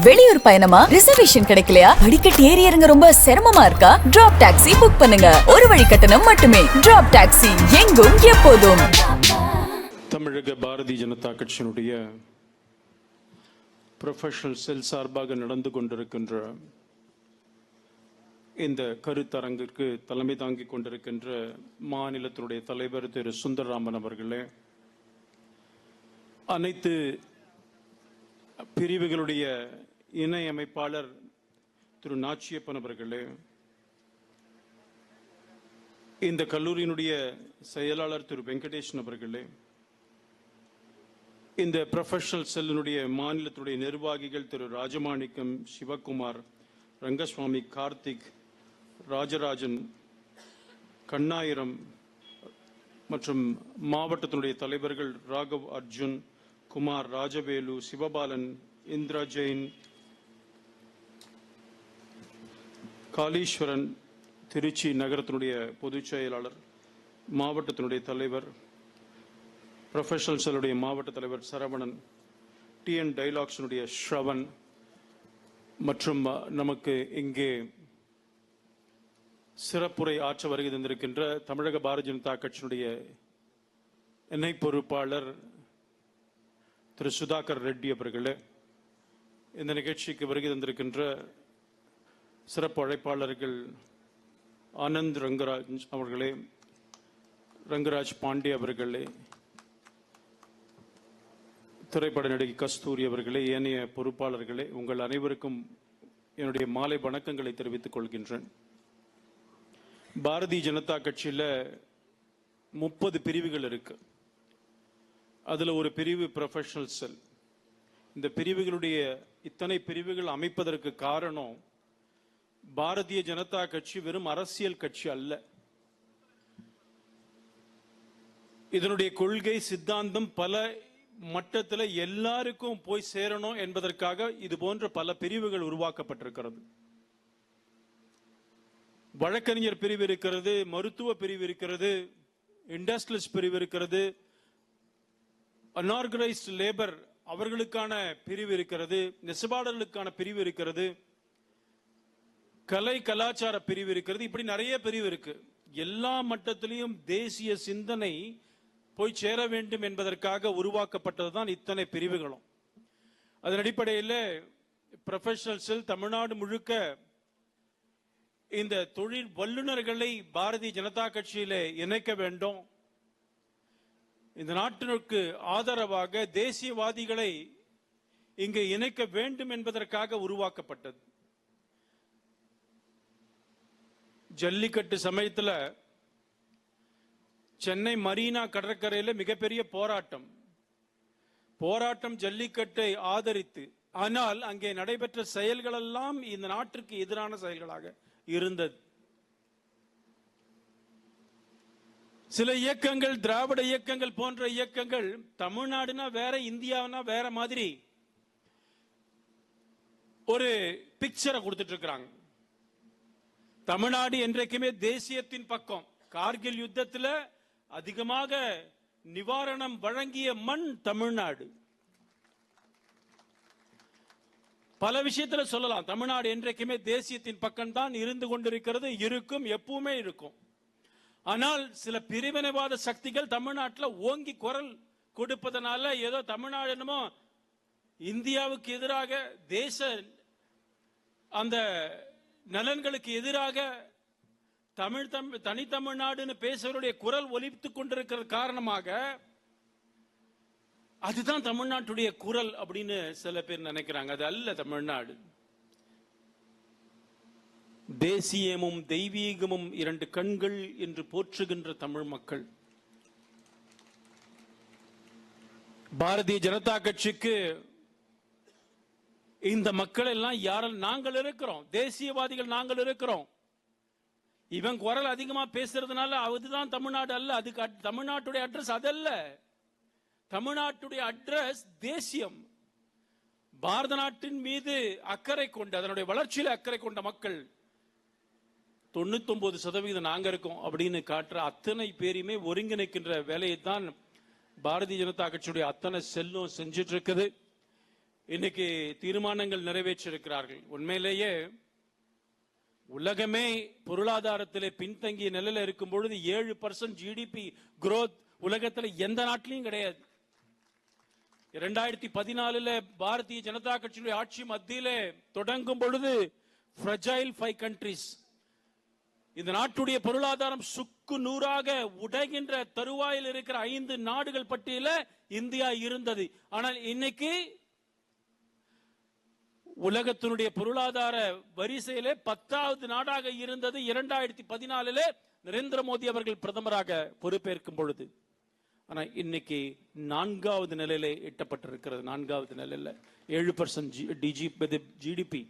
வெளியூர் பயணமா? ரிசர்வேஷன் கிடைக்கலையா? படிக்கட் ஏறி இறங்க ரொம்ப சிரமமா இருக்கா? டிராப் டாக்ஸி புக் பண்ணுங்க. ஒரு வழி கட்டணம் மட்டுமே. டிராப் டாக்ஸி எங்கும் எப்போதும். தமிழக பாரதிய ஜனதா கட்சியினுடைய ப்ரொஃபஷனல் செல் சார்பாக நடந்து கொண்டிருக்கின்ற இந்த கருத்தரங்கிற்கு தலைமை தாங்கிக் கொண்டிருக்கின்ற மாநிலத்தினுடைய தலைவர் திரு. சுந்தரராமன் அவர்களே அனைத்து பிரிவுகளுடைய இணை அமைப்பாளர் திரு நாச்சியப்பன் அவர்களே இந்த கல்லூரியினுடைய செயலாளர் திரு வெங்கடேஷன் அவர்களே இந்த ப்ரொஃபஷனல் செல்லினுடைய மாநிலத்துடைய நிர்வாகிகள் திரு ராஜமாணிக்கம் சிவகுமார் ரங்கசுவாமி கார்த்திக் ராஜராஜன் கண்ணாயிரம் மற்றும் மாவட்டத்தினுடைய தலைவர்கள் ராகவ் அர்ஜுன் குமார் ராஜவேலு சிவபாலன் இந்திரா ஜெயின் காளீஸ்வரன் திருச்சி நகரத்தினுடைய பொதுச் செயலாளர் மாவட்டத்தினுடைய தலைவர் ப்ரொஃபஷனல்ஸுடைய மாவட்ட தலைவர் சரவணன் டிஎன் டைலாக்ஸினுடைய ஸ்ரவன் மற்றும் நமக்கு இங்கே சிறப்புரை ஆற்ற வருகை தந்திருக்கின்ற தமிழக பாரதிய ஜனதா கட்சியினுடைய இணை பொறுப்பாளர் திரு சுதாகர் ரெட்டி அவர்களே இந்த நிகழ்ச்சிக்கு வருகை தந்திருக்கின்ற சிறப்பு அழைப்பாளர்கள் ஆனந்த் ரங்கராஜ் அவர்களே ரங்கராஜ் பாண்டே அவர்களே திரைப்பட நடிகை கஸ்தூரி அவர்களே ஏனைய பொறுப்பாளர்களே உங்கள் அனைவருக்கும் என்னுடைய மாலை வணக்கங்களை தெரிவித்துக் கொள்கின்றேன். பாரதிய ஜனதா கட்சியில் முப்பது பிரிவுகள் இருக்கு. அதில் ஒரு பிரிவு ப்ரொஃபஷனல் செல் இந்த பிரிவுகளுடைய இத்தனை பிரிவுகள் அமைப்பதற்கு காரணம் பாரதிய ஜனதா கட்சி வெறும் அரசியல் கட்சி அல்ல. இதனுடைய கொள்கை சித்தாந்தம் பல மட்டத்தில் எல்லாருக்கும் போய் சேரணும் என்பதற்காக இது போன்ற பல பிரிவுகள் உருவாக்கப்பட்டிருக்கிறது. வழக்கறிஞர் பிரிவு இருக்கிறது மருத்துவ பிரிவு இருக்கிறது இண்டஸ்ட்ரியலிஸ்ட் பிரிவு இருக்கிறது அன்ஆர்கனைஸ்ட் லேபர் அவர்களுக்கான பிரிவு இருக்கிறது நெசவாளர்களுக்கான பிரிவு இருக்கிறது கலை கலாச்சார பிரிவு இருக்கிறது. இப்படி நிறைய பிரிவு இருக்கு. எல்லா மட்டத்திலையும் தேசிய சிந்தனை போய் சேர வேண்டும் என்பதற்காக உருவாக்கப்பட்டதுதான் இத்தனை பிரிவுகளும். அதன் அடிப்படையில் ப்ரொஃபஷனல்ஸில் தமிழ்நாடு முழுக்க இந்த தொழில் வல்லுநர்களை பாரதிய ஜனதா கட்சியில இணைக்க வேண்டும். இந்த நாட்டிற்கு ஆதரவாக தேசியவாதிகளை இங்கு இணைக்க வேண்டும் என்பதற்காக உருவாக்கப்பட்டது. ஜல்லிக்கட்டு சமயத்துல சென்னை மரீனா கடற்கரையில மிகப்பெரிய போராட்டம். போராட்டம் ஜல்லிக்கட்டை ஆதரித்து ஆனால் அங்கே நடைபெற்ற செயல்கள் எல்லாம் இந்த நாட்டிற்கு எதிரான செயல்களாக இருந்தது. சில இயக்கங்கள் திராவிட இயக்கங்கள் போன்ற இயக்கங்கள் தமிழ்நாடுனா வேற இந்தியாவுனா வேற மாதிரி ஒரு பிக்சரை கொடுத்துட்டு இருக்கிறாங்க. தமிழ்நாடு என்றைக்குமே தேசியத்தின் பக்கம். கார்கில் யுத்தத்தில் அதிகமாக நிவாரணம் வழங்கிய மண் தமிழ்நாடு. பல விஷயத்துல சொல்லலாம். தமிழ்நாடு என்றைக்குமே தேசியத்தின் பக்கம் தான் இருந்து கொண்டிருக்கிறது இருக்கும் எப்பவுமே இருக்கும். ஆனால் சில பிரிவினைவாத சக்திகள் தமிழ்நாட்டில் ஓங்கி குரல் கொடுப்பதனால ஏதோ தமிழ்நாடு என்னமோ இந்தியாவுக்கு எதிராக தேச அந்த நலன்களுக்கு எதிராக தமிழ் தம் தனித்தமிழ்நாடுன்னு பேசுவருடைய குரல் ஒலித்துக் கொண்டிருக்கிற காரணமாக அதுதான் தமிழ்நாட்டுடைய குரல் அப்படின்னு சில பேர் நினைக்கிறாங்க. அது அல்ல தமிழ்நாடு. தேசியமும் தெய்வீகமும் இரண்டு கண்கள் என்று போற்றுகின்ற தமிழ் மக்கள். பாரதிய ஜனதா கட்சிக்கு இந்த மக்கள் எல்லாம் யாரும் நாங்கள் இருக்கிறோம். தேசியவாதிகள் நாங்கள் இருக்கிறோம். இவன் குரல் அதிகமாக பேசுறதுனால அதுதான் தமிழ்நாடு அல்ல. அதுக்கு தமிழ்நாட்டுடைய அட்ரஸ் அதல்ல. தமிழ்நாட்டுடைய அட்ரஸ் தேசியம். பாரத நாட்டின் மீது அக்கறை கொண்டு அதனுடைய வளர்ச்சியில் அக்கறை கொண்ட மக்கள் தொண்ணூத்தொன்பது சதவீதம் நாங்க இருக்கோம் அப்படின்னு காட்டுற அத்தனை பேரையுமே ஒருங்கிணைக்கின்ற வேலையை தான் பாரதிய ஜனதா கட்சியுடைய அத்தனை செல்லும் செஞ்சிட்டு இருக்குது இன்னைக்கு தீர்மானங்கள் நிறைவேற்றிருக்கிறார்கள் உண்மையிலேயே உலகமே பொருளாதாரத்திலே பின்தங்கிய நிலையில இருக்கும் பொழுது ஏழு பர்சன்ட் ஜிடிபி குரோத் உலகத்துல எந்த நாட்டிலையும் கிடையாது. இரண்டாயிரத்தி பதினாலுல பாரதிய ஜனதா கட்சியுடைய ஆட்சி மத்தியிலே தொடங்கும் பொழுது ஃப்ரஜைல் ஃபைவ் கண்ட்ரிஸ் இந்த நாட்டுடைய பொருளாதாரம் சுக்கு நூறாக உடைகின்ற தருவாயில் இருக்கிற ஐந்து நாடுகள் பட்டியல இந்தியா இருந்தது. ஆனால் இன்னைக்கு உலகத்தினுடைய பொருளாதார வரிசையிலே பத்தாவது நாடாக இருந்தது. இரண்டாயிரத்தி பதினாலிலே நரேந்திர மோடி அவர்கள் பிரதமராக பொறுப்பேற்கும் பொழுது. ஆனா இன்னைக்கு நான்காவது நிலையிலே எட்டப்பட்டிருக்கிறது. நான்காவது நிலையில ஏழு பர்சன்ட் டிஜி ஜிடிபி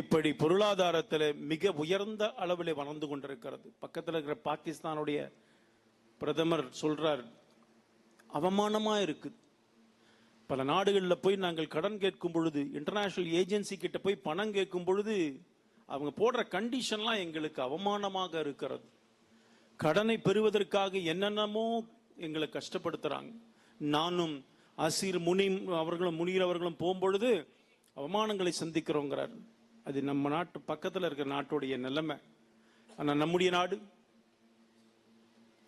இப்படி பொருளாதாரத்தில் மிக உயர்ந்த அளவில் வளர்ந்து கொண்டிருக்கிறது. பக்கத்தில் இருக்கிற பாகிஸ்தானுடைய பிரதமர் சொல்றார் அவமானமா இருக்குது பல நாடுகளில் போய் நாங்கள் கடன் கேட்கும் பொழுது இன்டர்நேஷனல் ஏஜென்சி கிட்ட போய் பணம் கேட்கும் பொழுது அவங்க போடுற கண்டிஷன்லாம் எங்களுக்கு அவமானமாக இருக்கிறது. கடனை பெறுவதற்காக என்னென்னமோ எங்களை கஷ்டப்படுத்துறாங்க. நானும் அசீர் முனி அவர்களும் முனீர் அவர்களும் போகும்பொழுது அவமானங்களை சந்திக்கிறோங்கிறார். அது நம்ம நாட்டு பக்கத்தில் இருக்கிற நாட்டுடைய நிலைமை. ஆனால் நம்முடைய நாடு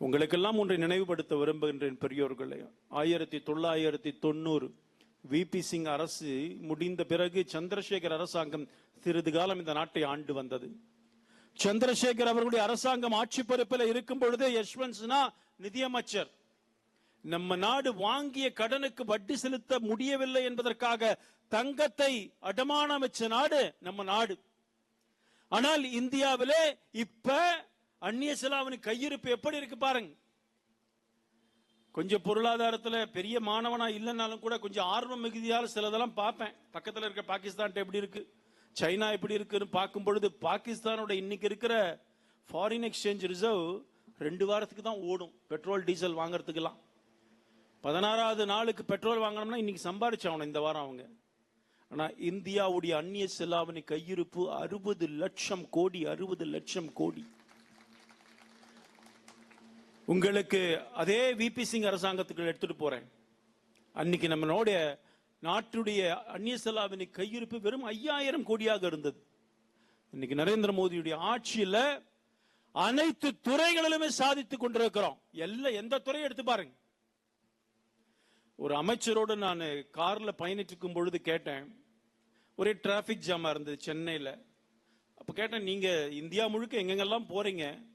உங்களுக்கெல்லாம் ஒன்றை நினைவுபடுத்த விரும்புகின்றேன் பெரியோர்களே. ஆயிரத்தி தொள்ளாயிரத்தி தொண்ணூறு விபி சிங் அரசு முடிந்த பிறகு சந்திரசேகர் அரசாங்கம் சிறிது காலம் இந்த நாட்டை ஆண்டு வந்தது. சந்திரசேகர் அவர்களுடைய அரசாங்கம் ஆட்சி பொறுப்பில் இருக்கும் பொழுதே யஷ்வந்த் சின்ஹா நிதியமைச்சர். நம்ம நாடு வாங்கிய கடனுக்கு வட்டி செலுத்த முடியவில்லை என்பதற்காக தங்கத்தை அடமானம் வச்ச நாடு நம்ம நாடு. ஆனால் இந்தியாவிலே இப்ப அந்நிய செலாவணி கையிருப்பு எப்படி இருக்கு பாருங்க. கொஞ்சம் பொருளாதாரத்துல பெரிய மாணவனா இல்லைனாலும் கூட கொஞ்சம் ஆர்வம் மிகுதியால் சிலதெல்லாம் பார்ப்பேன். பக்கத்தில் இருக்க பாகிஸ்தான் எப்படி இருக்கு? சைனா எப்படி இருக்குன்னு பார்க்கும் பொழுது பாகிஸ்தானோட இன்னைக்கு இருக்கிற ஃபாரின் எக்ஸ்சேஞ்ச் ரிசர்வ் ரெண்டு வாரத்துக்கு தான் ஓடும். பெட்ரோல் டீசல் வாங்குறதுக்கெல்லாம். பதினாறாவது நாளுக்கு பெட்ரோல் வாங்கணும்னா இன்னைக்கு சம்பாரிச்சாகணும் இந்த வாரம் அவங்க. ஆனால் இந்தியாவுடைய அந்நிய செலாவணி கையிருப்பு அறுபது லட்சம் கோடி அறுபது லட்சம் கோடி. உங்களுக்கு அதே விபி சிங் அரசாங்கத்துக்கு எடுத்துட்டு போறேன். அன்னைக்கு நம்மளுடைய நாட்டுடைய அந்நிய செலாவணி கையிருப்பு வெறும் ஐயாயிரம் கோடியாக இருந்தது. இன்னைக்கு நரேந்திர மோடியுடைய ஆட்சியில அனைத்து துறைகளிலுமே சாதித்துக் கொண்டிருக்கிறோம். எல்லாம் எந்த துறையை எடுத்து பாருங்க. ஒரு அமைச்சரோடு நான் கார்ல பயணிட்டு இருக்கும் பொழுது கேட்டேன். ஒரே டிராபிக் ஜாமா இருந்தது சென்னையில. அப்ப கேட்டேன் நீங்க இந்தியா முழுக்க எங்கெங்கெல்லாம் போறீங்க?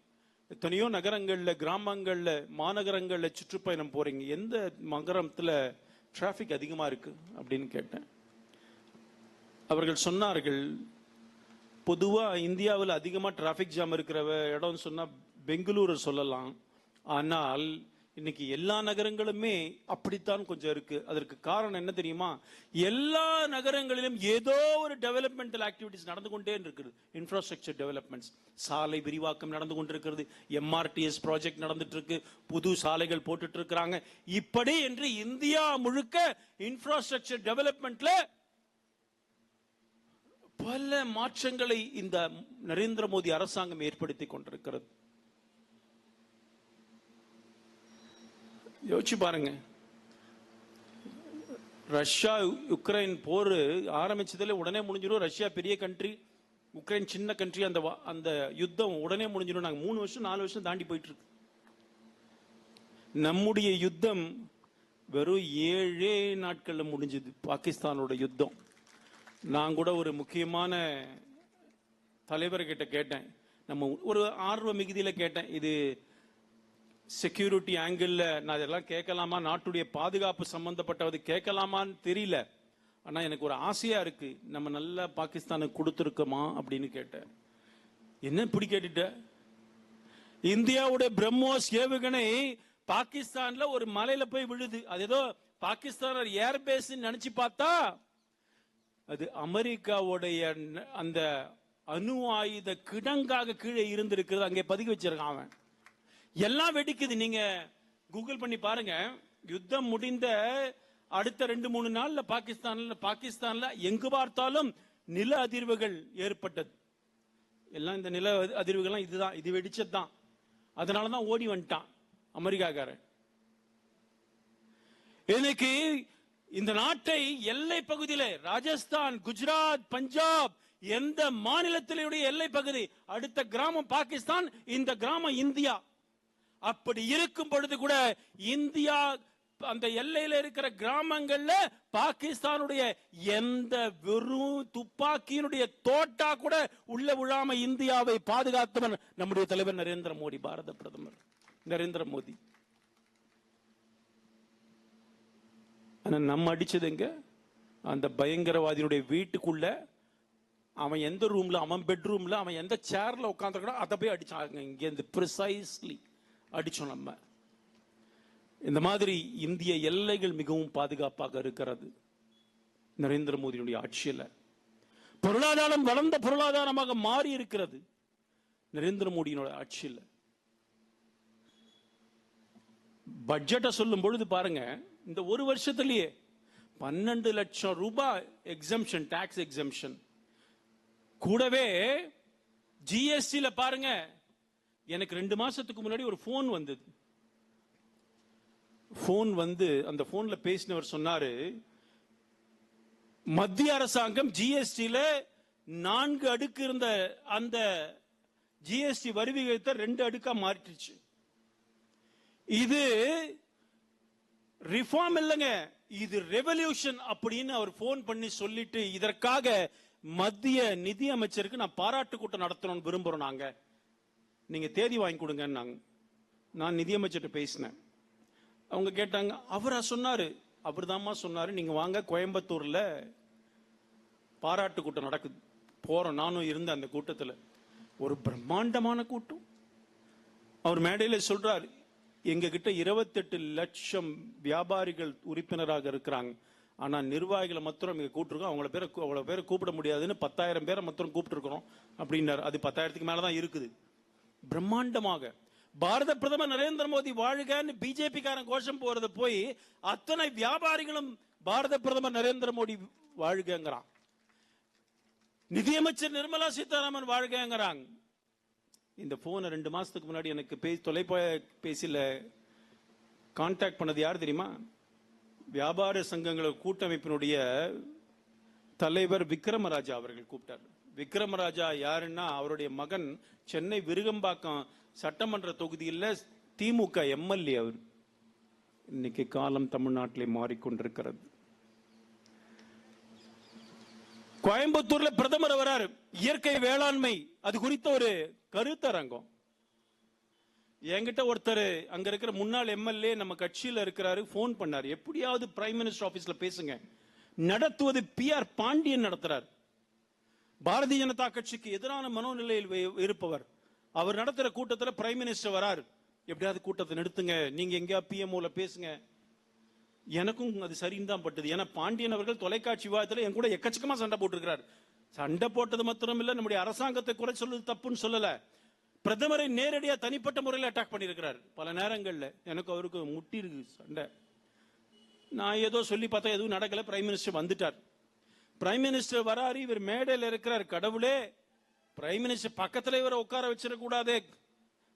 எத்தனையோ நகரங்களில் கிராமங்களில் மாநகரங்களில் சுற்றுப்பயணம் போகிறீங்க எந்த நகரத்தில் டிராஃபிக் அதிகமாக இருக்கு அப்படின்னு கேட்டேன். அவர்கள் சொன்னார்கள் பொதுவாக இந்தியாவில் அதிகமாக டிராஃபிக் ஜாம் இருக்கிற இடம்னு சொன்னால் பெங்களூரை சொல்லலாம். ஆனால் இன்னைக்கு எல்லா நகரங்களுமே அப்படித்தான் கொஞ்சம் இருக்கு. அதற்கு காரணம் என்ன தெரியுமா? எல்லா நகரங்களிலும் ஏதோ ஒரு டெவலப்மெண்டல் ஆக்டிவிட்டிஸ் நடந்து கொண்டே இருக்குது இன்ஃப்ராஸ்ட்ரக்சர் டெவலப்மெண்ட்ஸ் சாலை விரிவாக்கம் நடந்து கொண்டிருக்கிறது. எம்ஆர்டிஎஸ் ப்ராஜெக்ட் நடந்துட்டு இருக்கு புது சாலைகள் போட்டுட்டு இருக்கிறாங்க இப்படி என்று இந்தியா முழுக்க இன்ஃப்ராஸ்ட்ரக்சர் டெவலப்மெண்ட்ல பல மாற்றங்களை இந்த நரேந்திர மோடி அரசாங்கம் ஏற்படுத்தி கொண்டிருக்கிறது. யோசிச்சு பாருங்க. ரஷ்யா உக்ரைன் போர் ஆரம்பிச்சதுல உடனே முடிஞ்சிடும் ரஷ்யா பெரிய கண்ட்ரி உக்ரைன் சின்ன கண்ட்ரி அந்த வா- அந்த யுத்தம் உடனே முடிஞ்சிடும் நாங்கள் மூணு வருஷம் நாலு வருஷம் தாண்டி போயிட்டு இருக்கு. நம்முடைய யுத்தம் வெறும் ஏழே நாட்களில் முடிஞ்சது பாகிஸ்தானோட யுத்தம். நான் கூட ஒரு முக்கியமான தலைவர்கிட்ட கேட்டேன். நம்ம ஒரு ஆர்வ மிகுதியில் கேட்டேன். இது செக்யூரிட்டி ஆங்கிளில் நான் இதெல்லாம் கேட்கலாமா? நாட்டுடைய பாதுகாப்பு சம்பந்தப்பட்டது கேட்கலாமான்னு தெரியல. ஆனால் எனக்கு ஒரு ஆசையாக இருக்குது நம்ம நல்லா பாகிஸ்தானுக்கு கொடுத்துருக்கோமா? அப்படின்னு கேட்டேன். என்ன இப்படி கேட்டுட்ட? இந்தியாவுடைய பிரம்மோஸ் ஏவுகணை பாகிஸ்தான்ல ஒரு மலையில போய் விழுது. அது ஏதோ பாகிஸ்தான் ஏர்பேஸ் நினைச்சு பார்த்தா அது அமெரிக்காவுடைய அந்த அணு ஆயுத கிடங்காக கீழே இருந்திருக்கிறது. அங்கே பதுக்கி வச்சிருக்கான் அவன். எல்லாம் வெடிக்குது. நீங்க கூகுள் பண்ணி பாருங்க. யுத்தம் முடிந்த அடுத்த ரெண்டு மூணு நாள்ல பாகிஸ்தான்ல பாகிஸ்தான்ல எங்கு பார்த்தாலும் நில அதிர்வுகள் ஏற்பட்டது. எல்லாம் இந்த நில அதிர்வுகள்லாம் இதுதான் இது வெடிச்சது தான் அதனாலதான் ஓடி வந்துட்டான் அமெரிக்காக்காரன். இன்னைக்கு இந்த நாட்டை எல்லை பகுதியில் ராஜஸ்தான் குஜராத் பஞ்சாப் எந்த மாநிலத்திலுடைய எல்லை பகுதி அடுத்த கிராமம் பாகிஸ்தான் இந்த கிராமம் இந்தியா. அப்படி இருக்கும் பொழுது கூட இந்தியா அந்த எல்லையில இருக்கிற கிராமங்கள்ல பாகிஸ்தானுடைய எந்த வெறும் துப்பாக்கியினுடைய தோட்டா கூட உள்ள விழாம இந்தியாவை பாதுகாத்தவன் நம்முடைய தலைவர் நரேந்திர மோடி பாரத பிரதமர். நரேந்திர மோடி. ஆனா நம்ம அடிச்சதுங்க அந்த பயங்கரவாதியினுடைய வீட்டுக்குள்ள அவன் எந்த ரூம்ல அவன் பெட்ரூம்ல அவன் எந்த சேர்ல உட்காந்துருக்கோ அதை போய் அடிச்சாங்க. இங்க இருந்து ப்ரிசைஸ்லி அடிச்சோம் நம்ம. இந்த மாதிரி இந்திய எல்லைகள் மிகவும் பாதுகாப்பாக இருக்கிறது. நரேந்திர மோடியினுடைய ஆட்சியில. பொருளாதாரம் வளர்ந்த பொருளாதாரமாக மாறி இருக்கிறது. நரேந்திர மோடியினோட ஆட்சியில். பட்ஜெட்டை சொல்லும் பொழுது பாருங்க இந்த ஒரு வருஷத்திலேயே பன்னெண்டு லட்சம் ரூபாய் எக்ஸம்ஷன் டாக்ஸ் எக்ஸம்ஷன் கூடவே ஜிஎஸ்டில பாருங்க எனக்கு ரெண்டு மாசத்துக்கு முன்னாடி ஒரு ஃபோன் வந்தது. ஃபோன் வந்து அந்த ஃபோனில் பேசினவர் சொன்னாரு மத்திய அரசாங்கம் ஜிஎஸ்டியில் நான்கு அடுக்கு இருந்த அந்த ஜிஎஸ்டி வரி விகிதத்தை ரெண்டு அடுக்கா மாறிட்டுச்சு இது ரிஃபார்ம் இல்லைங்க. இது ரெவல்யூஷன் அப்படின்னு அவர் ஃபோன் பண்ணி சொல்லிட்டு இதற்காக மத்திய நிதி அமைச்சருக்கு நான் பாராட்டு கூட்டம் நடத்தணும்னு விரும்புறோம் நாங்க. நீங்கள் தேதி வாங்கி கொடுங்கன்னாங்க நான் நிதியமைச்சர்கிட்ட பேசினேன். அவங்க கேட்டாங்க அவரா சொன்னார். அவர் தான்ம்மா சொன்னார் நீங்கள் வாங்க கோயம்புத்தூரில் பாராட்டு கூட்டம் நடக்குது. போகிறோம் நானும் இருந்தேன் அந்த கூட்டத்தில். ஒரு பிரம்மாண்டமான கூட்டம். அவர் மேடையில் சொல்கிறார் எங்ககிட்ட இருபத்தெட்டு லட்சம் வியாபாரிகள் உறுப்பினராக இருக்கிறாங்க. ஆனால் நிர்வாகிகளை மாத்திரம் இங்கே கூப்பிட்டுருக்கோம். அவங்கள பேரை அவ்வளோ பேரை கூப்பிட முடியாதுன்னு பத்தாயிரம் பேரை மாத்திரம் கூப்பிட்டுருக்குறோம் அப்படின்னாரு. அது பத்தாயிரத்துக்கு மேலே தான் இருக்குது. பிரம்மாண்டமாக. பாரத பிரதமர் நரேந்திர மோடி வாழ்கன்னு பிஜேபிக்காரன் கோஷம் போறது போய் அத்தனை வியாபாரிகளும் பாரத பிரதமர் நரேந்திர மோடி வாழ்கங்கிறான். நிதியமைச்சர் நிர்மலா சீதாராமன் வாழ்கங்கிறாங்க இந்த போனை ரெண்டு மாசத்துக்கு முன்னாடி எனக்கு பே தொலைபேசியில் கான்டாக்ட் பண்ணது யார் தெரியுமா? வியாபார சங்கங்கள் கூட்டமைப்பினுடைய தலைவர் விக்ரமராஜா அவர்கள் கூப்பிட்டார். விக்ரமராஜா யாருன்னா அவருடைய மகன் சென்னை விருகம்பாக்கம் சட்டமன்ற தொகுதியில் திமுக எம்எல்ஏ அவர். இன்னைக்கு காலம் தமிழ்நாட்டிலே மாறிக்கொண்டிருக்கிறது. கோயம்புத்தூர்ல பிரதமர் வராரு. இயற்கை வேளாண்மை அது குறித்த ஒரு கருத்தரங்கம். என்கிட்ட ஒருத்தர் அங்க இருக்கிற முன்னாள் எம்எல்ஏ நம்ம கட்சியில இருக்கிறாரு போன் பண்ணாரு. எப்படியாவது பிரைம் மினிஸ்டர் ஆபீஸ்ல பேசுங்க. நடத்துவது பி ஆர் பாண்டியன் நடத்துறாரு. பாரதிய ஜனதா கட்சிக்கு எதிரான மனோநிலையில் இருப்பவர். அவர் நடத்துகிற கூட்டத்தில் பிரைம் மினிஸ்டர் வராரு. எப்படியாவது கூட்டத்தை நிறுத்துங்க. நீங்க எங்கேயா பிஎம்ஓல பேசுங்க. எனக்கும் அது சரின்னு தான் பட்டது. ஏன்னா பாண்டியன் அவர்கள் தொலைக்காட்சி விவாதத்தில் என் கூட எக்கச்சக்கமா சண்டை போட்டிருக்கிறார். சண்டை போட்டது மாத்திரம் இல்லை நம்முடைய அரசாங்கத்தை குறை சொல்வது தப்புன்னு சொல்லல. பிரதமரை நேரடியாக தனிப்பட்ட முறையில் அட்டாக் பண்ணியிருக்கிறார் பல நேரங்களில் எனக்கு அவருக்கு முட்டி இருக்கு சண்டை. நான் ஏதோ சொல்லி பார்த்தா எதுவும் நடக்கல. பிரைம் மினிஸ்டர் வந்துட்டார். பிரைம் மினிஸ்டர் வராரு இவர் மேடையில் இருக்கிறார். கடவுளே பிரைம் மினிஸ்டர் பக்கத்துல இவரை உட்கார வச்சிடக்கூடாதே.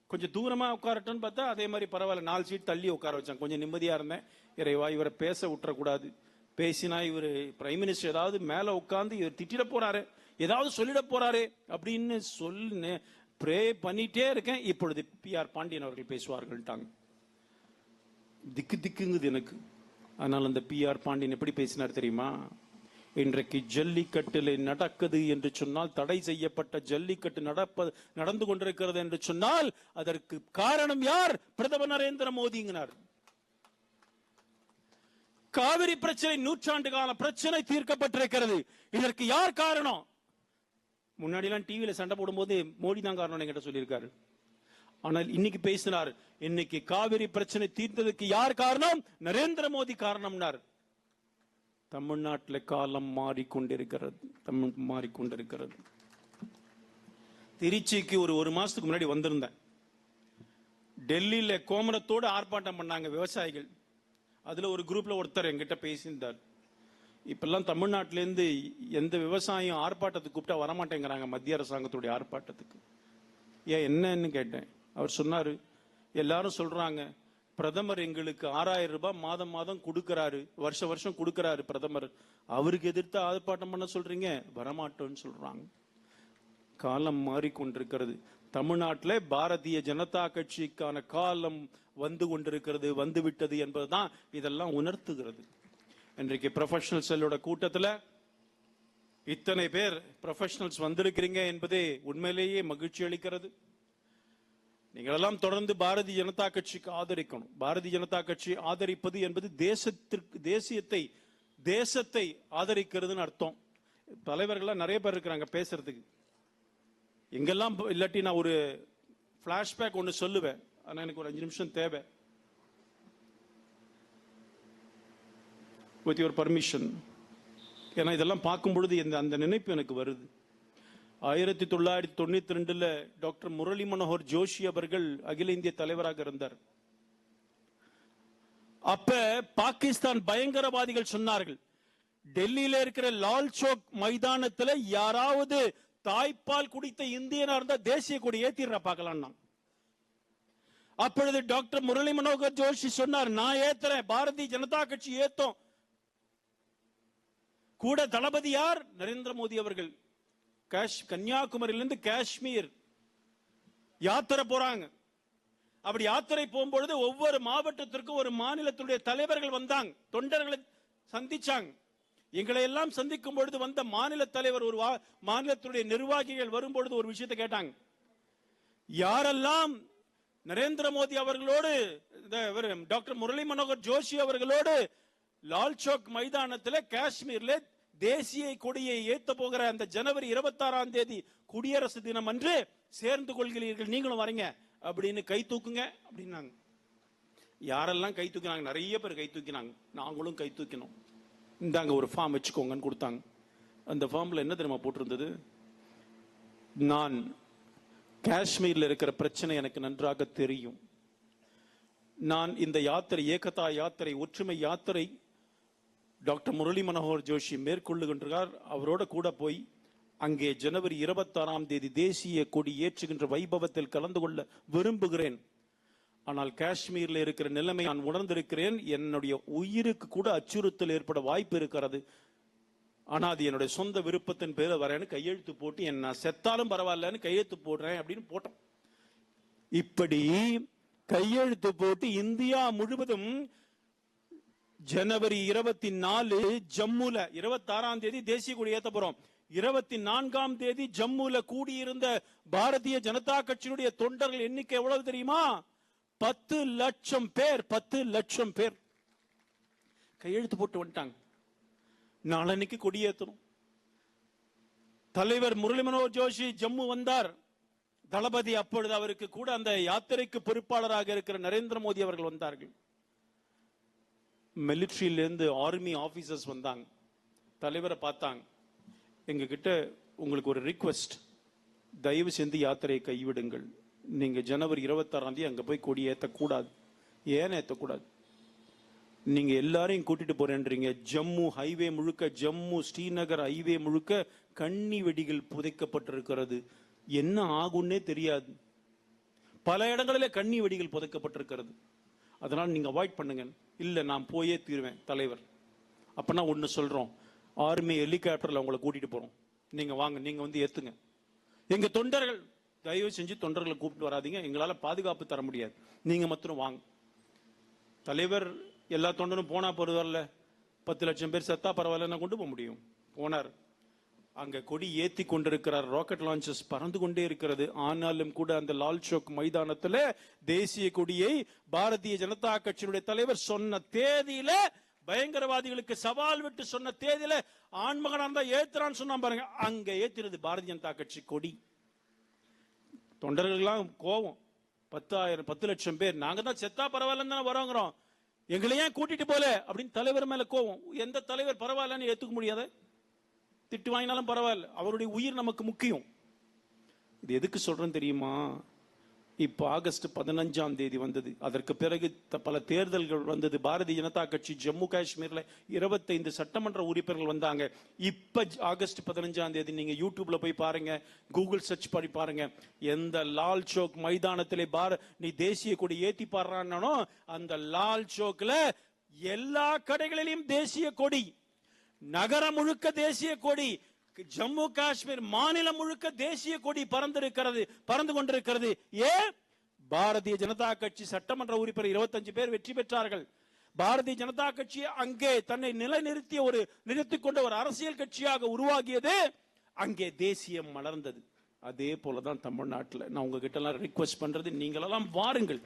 கொஞ்சம் தூரமா உட்காரட்டும்னு பார்த்தா அதே மாதிரி பரவாயில்ல நாலு சீட் தள்ளி உட்கார வச்சான் கொஞ்சம் நிம்மதியா இருந்தேன். இறைவா இவரை பேச விட்டுறக்கூடாது. பேசினா இவர் பிரைம் மினிஸ்டர் ஏதாவது மேலே உட்காந்து இவர் திட்டிட போறாரு. ஏதாவது சொல்லிட போறாரு அப்படின்னு சொல்லு ப்ரே பண்ணிட்டே இருக்கேன். இப்பொழுது பி ஆர் பாண்டியன் அவர்கள் பேசுவார்கள்ட்டாங்க. திக்கு திக்குங்குது எனக்கு. அதனால் அந்த பி ஆர் பாண்டியன் எப்படி பேசினார் தெரியுமா? இன்றைக்கு ஜல்லிக்கட்டில் நடக்குது என்று சொன்னால் தடை செய்யப்பட்ட ஜல்லிக்கட்டு நடப்ப நடந்து கொண்டிருக்கிறது என்று சொன்னால் அதற்கு காரணம் யார்? பிரதமர் நரேந்திர மோடிங்கிறார். காவிரி பிரச்சனை நூற்றாண்டு கால பிரச்சனை தீர்க்கப்பட்டிருக்கிறது. இதற்கு யார் காரணம்? முன்னாடி எல்லாம் டிவியில சண்டை போடும்போது மோடி தான் காரணம் என்கிட்ட சொல்லியிருக்காரு. ஆனால் இன்னைக்கு பேசினார் இன்னைக்கு காவிரி பிரச்சனை தீர்ந்ததுக்கு யார் காரணம்? நரேந்திர மோடி காரணம்னார். தமிழ்நாட்டில் காலம் மாறிக்கொண்டிருக்கிறது. தமிழ் மாறிக்கொண்டிருக்கிறது. திருச்சிக்கு ஒரு ஒரு மாதத்துக்கு முன்னாடி வந்திருந்தேன். டெல்லியில் கோமரத்தோடு ஆர்ப்பாட்டம் பண்ணாங்க விவசாயிகள். அதில் ஒரு குரூப்பில் ஒருத்தர் என்கிட்ட பேசியிருந்தார். இப்பெல்லாம் தமிழ்நாட்டிலேருந்து எந்த விவசாயம் ஆர்ப்பாட்டத்துக்கு கூப்பிட்டா வரமாட்டேங்கிறாங்க மத்திய அரசாங்கத்துடைய ஆர்ப்பாட்டத்துக்கு. ஏன் என்னன்னு கேட்டேன். அவர் சொன்னார் எல்லாரும் சொல்கிறாங்க பிரதமர் எங்களுக்கு ஆறாயிரம் ரூபாய் மாதம் மாதம் கொடுக்கறாரு வருஷ வருஷம் கொடுக்கறாரு பிரதமர். அவருக்கு எதிர்த்து ஆர்ப்பாட்டம் பண்ண சொல்றீங்க? வரமாட்டோம்னு சொல்றாங்க. காலம் மாறிக்கொண்டிருக்கிறது. தமிழ்நாட்டில் பாரதிய ஜனதா கட்சிக்கான காலம் வந்து கொண்டிருக்கிறது வந்து விட்டது என்பதுதான் இதெல்லாம் உணர்த்துகிறது. இன்றைக்கு ப்ரொஃபஷனல் செல்லோட கூட்டத்தில் இத்தனை பேர் ப்ரொஃபஷனல்ஸ் வந்திருக்கிறீங்க என்பதே உண்மையிலேயே மகிழ்ச்சி அளிக்கிறது. நீங்கள் எல்லாம் தொடர்ந்து பாரதிய ஜனதா கட்சிக்கு ஆதரிக்கணும். பாரதிய ஜனதா கட்சி ஆதரிப்பது என்பது தேசத்திற்கு தேசியத்தை தேசத்தை ஆதரிக்கிறதுன்னு அர்த்தம். தலைவர்கள்லாம் நிறைய பேர் இருக்கிறாங்க பேசுறதுக்கு. எங்கெல்லாம் இல்லாட்டி நான் ஒரு ஃப்ளாஷ்பேக் ஒன்று சொல்லுவேன். ஆனால் எனக்கு ஒரு அஞ்சு நிமிஷம் தேவை. வித் யுவர் பர்மிஷன் ஏன்னா இதெல்லாம் பார்க்கும் பொழுது இந்த அந்த நினைப்பு எனக்கு வருது. ஆயிரத்தி தொள்ளாயிரத்தி தொண்ணூத்தி ரெண்டுல டாக்டர் முரளி மனோகர் ஜோஷி அவர்கள் அகில இந்திய தலைவராக இருந்தார். அப்ப பாகிஸ்தான் பயங்கரவாதிகள் சொன்னார்கள் டெல்லியில இருக்கிற லால் சோக் மைதானத்துல யாராவது தாய்ப்பால் குடித்த இந்தியனா இருந்தா தேசிய கொடி ஏத்திடுற பார்க்கலாம் அப்பொழுது டாக்டர் முரளி மனோகர் ஜோஷி சொன்னார் நான் ஏத்துறேன் பாரதிய ஜனதா கட்சி ஏத்தோம். கூட தளபதி யார்? நரேந்திர மோடி அவர்கள். காஷ் கன்னியாகுமரியிலிருந்து காஷ்மீர் யாத்திரை போறாங்க. அப்படி யாத்திரை போகும்பொழுது ஒவ்வொரு மாவட்டத்திற்கும் ஒரு மாநிலத்துடைய தலைவர்கள் வந்தாங்க. தொண்டர்களை சந்திச்சாங்க. எங்களை எல்லாம் சந்திக்கும் பொழுது வந்த மாநில தலைவர் ஒரு வா- மாநிலத்துடைய நிர்வாகிகள் வரும்பொழுது ஒரு விஷயத்தை கேட்டாங்க. யாரெல்லாம் நரேந்திர மோடி அவர்களோடு டாக்டர் முரளி மனோகர் ஜோஷி அவர்களோடு லால் சோக் மைதானத்துல காஷ்மீர்ல தேசிய கொடியை ஏத்த போகிற அந்த ஜனவரி இருபத்தாறாம் தேதி குடியரசு தினம் அன்று சேர்ந்து கொள்கிறீர்கள் நீங்களும் வரீங்க அப்படின்னு கை தூக்குங்க அப்படின்னாங்க. யாரெல்லாம் கை தூக்கினாங்க? நிறைய பேர் கை தூக்கினாங்க. நாங்களும் கை தூக்கினோம். இந்தாங்க ஒரு ஃபார்ம் வச்சுக்கோங்கன்னு கொடுத்தாங்க. அந்த ஃபார்ம்ல என்ன தெரியுமா போட்டிருந்தது? நான் காஷ்மீரில் இருக்கிற பிரச்சனை எனக்கு நன்றாக தெரியும். நான் இந்த யாத்திரை ஏகதா யாத்திரை ஒற்றுமை யாத்திரை டாக்டர் முரளி மனோகர் ஜோஷி மேற்கொள்ளுகின்றார். அவரோட கூட போய் அங்கே ஜனவரி இருபத்தாறாம் தேதி தேசிய கொடி ஏற்றுகின்ற வைபவத்தில் கலந்து கொள்ள விரும்புகிறேன். ஆனால் காஷ்மீரில் இருக்கிற நிலைமை நான் உணர்ந்திருக்கிறேன். என்னுடைய உயிருக்கு கூட அச்சுறுத்தல் ஏற்பட வாய்ப்பு இருக்கிறது. ஆனால் அது என்னுடைய சொந்த விருப்பத்தின் பேரில் வரேன்னு கையெழுத்து போட்டு என்ன நான் செத்தாலும் பரவாயில்லன்னு கையெழுத்து போடுறேன் அப்படின்னு போட்டோம். இப்படி கையெழுத்து போட்டு இந்தியா முழுவதும் ஜனவரி இருபத்தி நாலு ஜம்முல இருபத்தி ஆறாம் தேதி தேசிய கொடி ஏத்த போறோம். இருபத்தி நான்காம் தேதி ஜம்முல கூடியிருந்த பாரதிய ஜனதா கட்சியினுடைய தொண்டர்கள் எண்ணிக்கை எவ்வளவு தெரியுமா? பத்து லட்சம் பேர் பத்து லட்சம் பேர். கையெழுத்து போட்டு வந்துட்டாங்க. நாளன்னைக்கு கொடியேற்றணும் தலைவர் முரளி மனோகர் ஜோஷி ஜம்மு வந்தார். தளபதி அப்பொழுது அவருக்கு கூட அந்த யாத்திரைக்கு பொறுப்பாளராக இருக்கிற நரேந்திர மோடி அவர்கள் வந்தார்கள். மிலிட்ரியிலேருந்து ஆர்மி ஆஃபீஸர்ஸ் வந்தாங்க. தலைவரை பார்த்தாங்க. எங்ககிட்ட உங்களுக்கு ஒரு ரிக்வெஸ்ட் தயவு செஞ்சு யாத்திரையை கைவிடுங்கள். நீங்கள் ஜனவரி இருபத்தாறாம் தேதி போய் கொடி ஏற்றக்கூடாது ஏன் ஏற்றக்கூடாது நீங்கள் எல்லாரையும் கூட்டிட்டு போறேன்றீங்க. ஜம்மு ஹைவே முழுக்க ஜம்மு ஸ்ரீநகர் ஹைவே முழுக்க கண்ணி வெடிகள் புதைக்கப்பட்டிருக்கிறது. என்ன ஆகும்னே தெரியாது. பல இடங்களில் கண்ணி வெடிகள் புதைக்கப்பட்டிருக்கிறது. அதனால் நீங்கள் அவாய்ட் பண்ணுங்க. இல்லை நான் போயே தீருவேன் தலைவர். அப்போனா ஒன்று சொல்கிறோம் ஆர்மி ஹெலிகாப்டரில் உங்களை கூட்டிகிட்டு போகிறோம் நீங்கள் வாங்க நீங்கள் வந்து ஏற்றுங்க எங்கள் தொண்டர்கள் தயவு செஞ்சு தொண்டர்களை கூப்பிட்டு வராதீங்க. எங்களால் பாதுகாப்பு தர முடியாது. நீங்கள் மாத்திரம் வாங்க. தலைவர் எல்லா தொண்டரும் போனா போறதில்ல பத்து லட்சம் பேர் செத்தா பரவாயில்லன்னா கொண்டு போக முடியும். போனார். அங்க கொடி ஏத்தி கொண்டிருக்கிறார் ராக்கெட் லான்ச்சஸ் பறந்து கொண்டே இருக்கிறது. ஆனாலும் கூட அந்த லால் சோக் மைதானத்துல தேசிய கொடியை பாரதிய ஜனதா கட்சியினுடைய தலைவர் சொன்ன தேதியில பயங்கரவாதிகளுக்கு சவால் விட்டு சொன்ன தேதியில ஆண்மகனா இருந்தா ஏத்துறான்னு சொன்னா பாருங்க. அங்க ஏத்துறது பாரதிய ஜனதா கட்சி கொடி. தொண்டர்கள்லாம் கோவம். பத்தாயிரம் பத்து லட்சம் பேர். நாங்க தான் செத்தா பரவாயில்லன்னு தானே வரோங்கிறோம். எங்களை ஏன் கூட்டிட்டு போல? அப்படின்னு தலைவர் மேல கோவம். எந்த தலைவர் பரவாயில்லன்னு ஏத்துக்க முடியாத? திட்டு வாங்கினாலும் பரவாயில்ல. அவருடைய உயிர் நமக்கு முக்கியம். இது எதுக்கு சொல்றேன்னு தெரியுமா? இப்போ ஆகஸ்ட் பதினஞ்சாம் தேதி வந்தது. அதற்கு பிறகு த- பல தேர்தல்கள் வந்தது. பாரதிய ஜனதா கட்சி ஜம்மு காஷ்மீரில் இருபத்தைந்து சட்டமன்ற உறுப்பினர்கள் வந்தாங்க. இப்போ ஜ- ஆகஸ்ட் பதினஞ்சாம் தேதி நீங்கள் யூடியூப்ல போய் பாருங்க கூகுள் சர்ச் பண்ணி பாருங்க. எந்த லால் சோக் மைதானத்திலே பார நீ தேசிய கொடி ஏத்தி பாடுறானோ அந்த லால் சௌக்ல எல்லா கடைகளிலும் தேசிய கொடி. நகரம் முழுக்க தேசிய கொடி ஜம்மு காஷ்மீர் மாநிலம் முழுக்க தேசிய கொடி பறந்திருக்கிறது பறந்து கொண்டிருக்கிறது. ஏன்? பாரதிய ஜனதா கட்சி சட்டமன்ற உறுப்பினர் 25 பேர் வெற்றி பெற்றார்கள். பாரதிய ஜனதா கட்சி அங்கே தன்னை நிலைநிறுத்திய ஒரு நிறுத்திக் கொண்ட ஒரு அரசியல் கட்சியாக உருவாகியது அங்கே தேசியம் மலர்ந்தது. அதே போலதான் தமிழ்நாட்டில். நான் உங்ககிட்ட எல்லாம் ரிக்வெஸ்ட் பண்றது நீங்களெல்லாம் வாருங்கள்.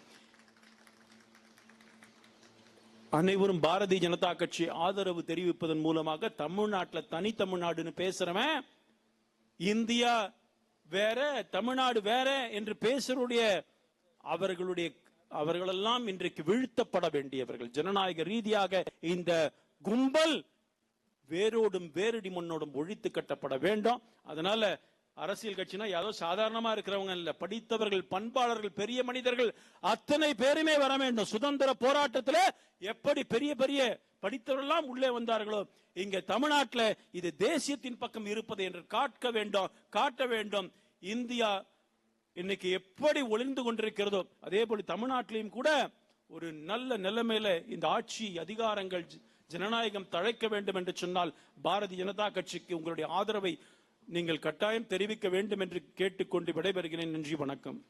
அனைவரும் பாரதிய ஜனதா கட்சி ஆதரவு தெரிவிப்பதன் மூலமாக தமிழ்நாட்டில் தனி தமிழ்நாடுன்னு பேசுறவன் இந்தியா வேற தமிழ்நாடு வேற என்று பேசுறவுடைய அவர்களுடைய அவர்களெல்லாம் இன்றைக்கு வீழ்த்தப்பட வேண்டியவர்கள். ஜனநாயக ரீதியாக இந்த கும்பல் வேரோடும் வேரடி மண்ணோடும் ஒழித்து கட்டப்பட வேண்டும். அதனால அரசியல் கட்சினா யாரோ சாதாரணமா இருக்கிறவங்க இல்ல. படித்தவர்கள் பண்பாளர்கள் பெரிய மனிதர்கள் அத்தனை பேருமே வர வேண்டும். சுதந்திர போராட்டத்தில் எப்படி பெரிய பெரிய படித்தவர்கள்லாம் உள்ளே வந்தார்களோ இங்க தமிழ்நாட்டில் இது தேசியத்தின் பக்கம் இருப்பது என்று காட்ட வேண்டும் காட்ட வேண்டும். இந்தியா இன்னைக்கு எப்படி ஒளிந்து கொண்டிருக்கிறதோ அதே போல தமிழ்நாட்டிலையும் கூட ஒரு நல்ல நிலைமையில இந்த ஆட்சி அதிகாரங்கள் ஜனநாயகம் தழைக்க வேண்டும் என்று சொன்னால் பாரதிய ஜனதா கட்சிக்கு உங்களுடைய ஆதரவை நீங்கள் கட்டாயம் தெரிவிக்க வேண்டும் என்று கேட்டுக்கொண்டு விடைபெறுகிறேன். நன்றி வணக்கம்.